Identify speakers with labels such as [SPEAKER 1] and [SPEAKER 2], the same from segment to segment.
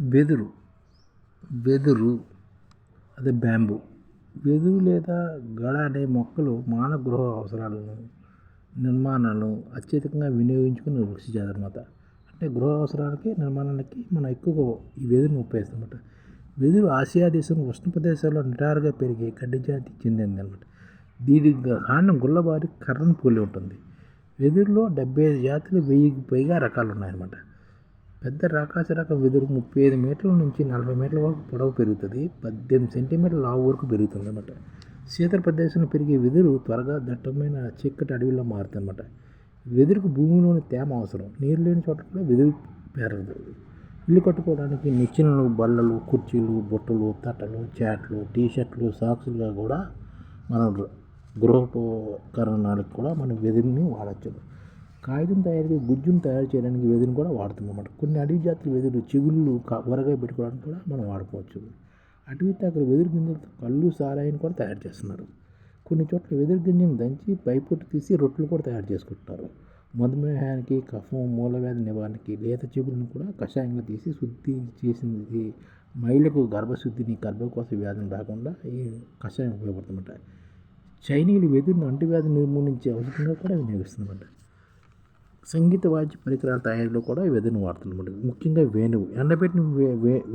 [SPEAKER 1] వెదురు. వెదురు. అదే బ్యాంబూ. వెదురు లేదా గడ అనే మొక్కలు మానవ గృహ అవసరాలను నిర్మాణాలను అత్యధికంగా వినియోగించుకుని వృక్ష జాతి అనమాట అంటే గృహ అవసరాలకి నిర్మాణాలకి మనం ఎక్కువగా ఈ వెదురును ఉపయోగిస్తాం అనమాట వెదురు ఆసియా దేశం ఉష్ణ ప్రదేశాల్లో నిటారుగా పెరిగే గడ్డి జాతికి చెందింది అనమాట దీనికి కారణం గుల్లబారి కర్రను పోలి ఉంటుంది. వెదురులో డెబ్బై ఐదు జాతులు వెయ్యికి పైగా రకాలు ఉన్నాయన్నమాట. పెద్ద రాకాసి రకం వెదురు ముప్పై ఐదు మీటర్ల నుంచి నలభై మీటర్ల వరకు పొడవు పెరుగుతుంది. పద్దెనిమిది సెంటీమీటర్ల లావు వరకు పెరుగుతుంది అనమాట శీతల ప్రదేశంలో పెరిగే వెదురు త్వరగా దట్టమైన చీకటి అడవిలో మారుతుంది అనమాట వెదురుకు భూమిలోని తేమ అవసరం. నీరు లేని చోట కూడా వెదురు పెరగదు ఇల్లు కట్టుకోవడానికి నిచ్చెనలు బల్లలు కుర్చీలు బుట్టలు తట్టలు చాట్లు టీ షర్ట్లు సాక్సులుగా కూడా మనం గృహోపకరణాలకు కూడా మనం వెదురుని వాడచ్చు. కాగితం తయారీకి గుజ్జును తయారు చేయడానికి వెదురుని కూడా వాడుతుందన్నమాట అన్నమాట కొన్ని అడవి జాతుల వెదురు చిగుళ్ళు ఊరగాయ పెట్టుకోవడానికి కూడా మనం వాడుకోవచ్చు. అటవీ తాకలు వెదురు గింజలతో కళ్ళు సారాయిని కూడా తయారు చేస్తున్నారు. కొన్ని చోట్ల వెదురు గింజను దంచి పైపొట్టు తీసి రొట్టెలు కూడా తయారు చేసుకుంటున్నారు. మధుమేహానికి కఫం మూలవ్యాధి నివారణకి లేత చిగుళ్ళను కూడా కషాయంగా తీసి శుద్ధి చేసింది. మహిళకు గర్భశుద్ధిని గర్భకోశ వ్యాధిని రాకుండా ఈ కషాయం ఉపయోగపడుతుందన్నమాట. చైనీయులు వెదురును అంటువ్యాధి నిర్మూలించే ఔషధంగా కూడా వినియోగిస్తుందన్నమాట సంగీత వాద్య పరికరాల తయారీలో కూడా వెదురును వాడుతున్నమాట ముఖ్యంగా వేణువు. ఎండబెట్టిన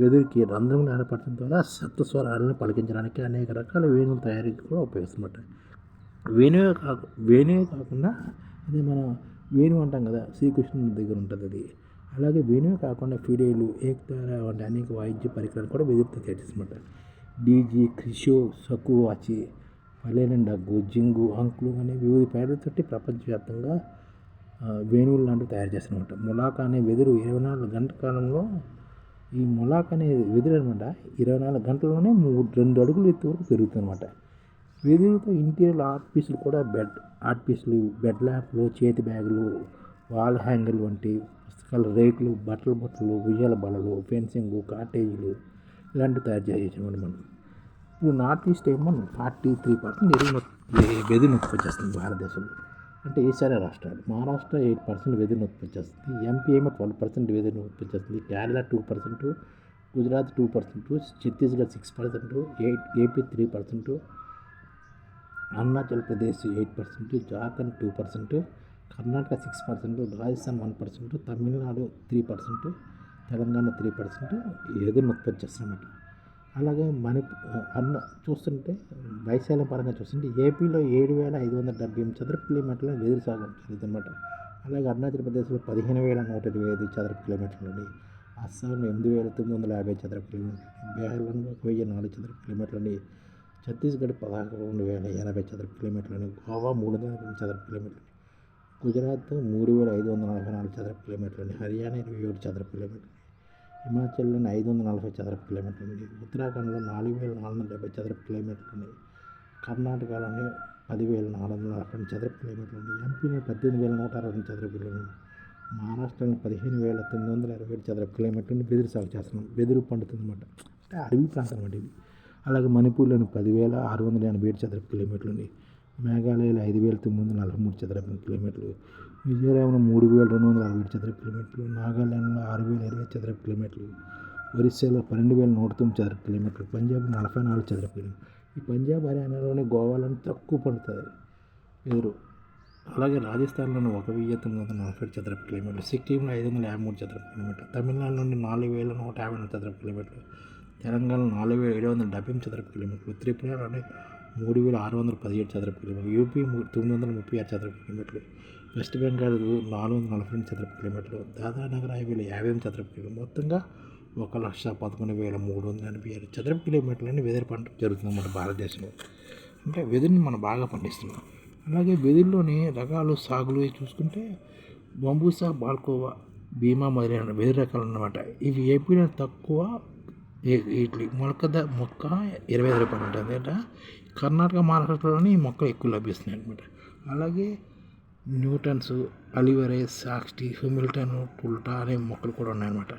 [SPEAKER 1] వెదురుకి రంధ్రం ఏర్పడటం ద్వారా సప్తస్వరాలను పలికించడానికి అనేక రకాల వేణువుల తయారీకి కూడా ఉపయోగిస్తున్నమాట. వేణువే కాక వేణువే కాకుండా అది మన వేణువు అంటాం కదా శ్రీకృష్ణుని దగ్గర ఉంటుంది అది. అలాగే వేణువే కాకుండా ఫిడేలు ఏక్తార వంటి అనేక వాయిద్య పరికరాలు కూడా వెదురుతో తయారు డీజీ క్రిషో సకువాచి పలేనండగ్గు జింగు అంకులు అనే వివిధ పేర్లతోటి ప్రపంచవ్యాప్తంగా వేణువులు లాంటివి తయారు చేస్తున్నమాట ములాక అనే వెదురు ఇరవై నాలుగు గంటల కాలంలో ఈ ములాక అనే వెదురు అనమాట ఇరవై నాలుగు గంటల్లోనే మూడు రెండు అడుగులు ఎత్తు వరకు పెరుగుతుంది అనమాట వెదురుతో ఇంటీరియర్ ఆర్ట్ పీసులు కూడా బెడ్ ఆర్ట్ పీసులు బెడ్ ల్యాంప్లు చేతి బ్యాగులు వాల్ హ్యాంగర్లు వంటి పుస్తకాలు రేకులు బట్టల బట్టలు ఉయ్యాల బలలు ఫెన్సింగ్ కాటేజీలు ఇలాంటివి తయారు చేసేసామండి మనం. ఇప్పుడు నార్త్ ఈస్ట్ ఏమో ఫార్టీ త్రీ పర్సెంట్ ఎరువు వెదురు నొప్పి చేస్తుంది భారతదేశంలో. అంటే ఈశాన్య రాష్ట్రాలు. మహారాష్ట్ర ఎయిట్ పర్సెంట్ వెదురును ఉత్పత్తి చేస్తుంది ఎంపీ ఏమో ట్వెల్వ్ పర్సెంట్ వెదురును ఉత్పత్తి చేస్తుంది Kerala two percent Gujarat two percent Chhattisgarh six percent eight AP three percent Arunachal Pradesh eight percent Jharkhand two percent Karnataka six percent Rajasthan one percent Tamil Nadu three percent Telangana three percent ఏదైనా ఉత్పత్తి చేస్తామన్నమాట అలాగే మన అన్న చూస్తుంటే వైశాల్యం పరంగా చూస్తుంటే ఏపీలో ఏడు వేల ఐదు వందల డెబ్బై ఎనిమిది చదరపు కిలోమీటర్ల వెదురు సాగు జరుగుతుందన్నమాట అలాగే అరుణాచల్ ప్రదేశ్లో పదిహేను వేల నూట ఇరవై ఐదు చదరపు కిలోమీటర్లు అండి అస్సాంలో ఎనిమిది వేల తొమ్మిది వందల యాభై చదరపు కిలోమీటర్లు బీహార్లో ఒక వెయ్యి నాలుగు చదరపు కిలోమీటర్లు ఛత్తీస్గఢ్ పదకొండు వేల ఎనభై చదరపు కిలోమీటర్లు గోవా మూడు వందల రెండు చదరపు కిలోమీటర్లు గుజరాత్ మూడు వేల ఐదు వందల నలభై నాలుగు చదరపు కిలోమీటర్లు హర్యానా ఇరవై ఏడు చదరపు కిలోమీటర్లు హిమాచల్లోని ఐదు వందల నలభై చదరపు కిలోమీటర్లు ఉంది. ఉత్తరాఖండ్లో నాలుగు వేల నాలుగు వందల డెబ్బై చదరపు కిలోమీటర్లు ఉంది. కర్ణాటకలోని పదివేల నాలుగు వందల అరవై చదరపు కిలోమీటర్లు ఉంది. ఎంపీలో పద్దెనిమిది వేల నూట అరవై చదరపు కిలోమీటర్లు మహారాష్ట్రలో పదిహేను వేల తొమ్మిది వందల ఇరవై ఏడు చదరపు కిలోమీటర్లు వెదురు సాగు చేస్తున్నాం. వెదురు పండుతుందన్నమాట. అంటే అడవి ప్రాంతం అనమాట ఇది. అలాగే మణిపూర్లోని పదివేల ఆరు వందల ఎనభై ఏడు చదరపు కిలోమీటర్లు ఉంది. మేఘాలయలో ఐదు వేల తొమ్మిది వందల నలభై మూడు చదరపు కిలోమీటర్లు మిజోరాంలో మూడు వేల రెండు వందల అరవై ఏడు చదరపు కిలోమీటర్లు నాగాలాండ్లో ఆరు వేల ఇరవై చదరపు కిలోమీటర్లు ఒరిస్సాలో పన్నెండు వేల నూట తొమ్మిది చదరపు కిలోమీటర్లు పంజాబ్ నలభై నాలుగు చదరపు కిలోమీటర్లు. ఈ పంజాబ్ హర్యానాలోని గోవాలోని తక్కువ పడుతుంది. ఎదురు అలాగే రాజస్థాన్లోని ఒక వెయ్యి తొమ్మిది వందల నలభై చదరపు కిలోమీటర్లు సిక్కింలో ఐదు వందల యాభై మూడు చదరపు కిలోమీటర్లు తమిళనాడు నుండి నాలుగు వేల నూట యాభై నాలుగు చదరపు కిలోమీటర్లు తెలంగాణలో నాలుగు వేల ఏడు వందల డెబ్బై చదరపు కిలోమీటర్లు త్రిపురలోని మూడు వేల ఆరు వందల పదిహేడు చదరపు కిలోమీటర్లు యూపీ తొమ్మిది వందల ముప్పై ఆరు చదరపు కిలోమీటర్లు వెస్ట్ బెంగాల్ నాలుగు వందల నలభై రెండు చదరపు కిలోమీటర్లు దాదానగర్ ఐదు వేల యాభై ఎనిమిది చదరపు కిలోమీటర్లు మొత్తంగా ఒక లక్ష పదకొండు వేల మూడు వందల ఎనభై ఆరు చదరపు కిలోమీటర్లని వెదురు పంట జరుగుతుంది మన భారతదేశంలో. అంటే వెదురుని మనం బాగా పండిస్తున్నాం. అలాగే వెదురులోని రకాలు సాగులు చూసుకుంటే బంబూసా బాల్కోవా భీమా మొదలైన వెదురు రకాలు అన్నమాట. ఇవి ఏపీలో తక్కువ ఇడ్లీ మొలక ద మొక్క ఇరవై ఐదు రూపాయలు ఉంటుంది. అంటే కర్ణాటక మహారాష్ట్రలోని ఈ మొక్కలు ఎక్కువ లభిస్తున్నాయి అనమాట అలాగే న్యూటన్స్ అలివరే సాక్స్టీ హ్యూమిల్టన్ టుల్టా అనే మొక్కలు కూడా ఉన్నాయన్నమాట.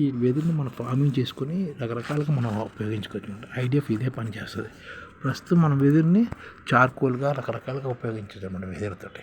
[SPEAKER 1] ఈ వెదురుని మనం ఫార్మింగ్ చేసుకొని రకరకాలుగా మనం ఉపయోగించుకోవచ్చు. ఐడిఎఫ్ ఇదే పని చేస్తుంది. ప్రస్తుతం మనం వెదురుని చార్కోల్గా రకరకాలుగా ఉపయోగించదు అన్నమాట వెదురుతోటి.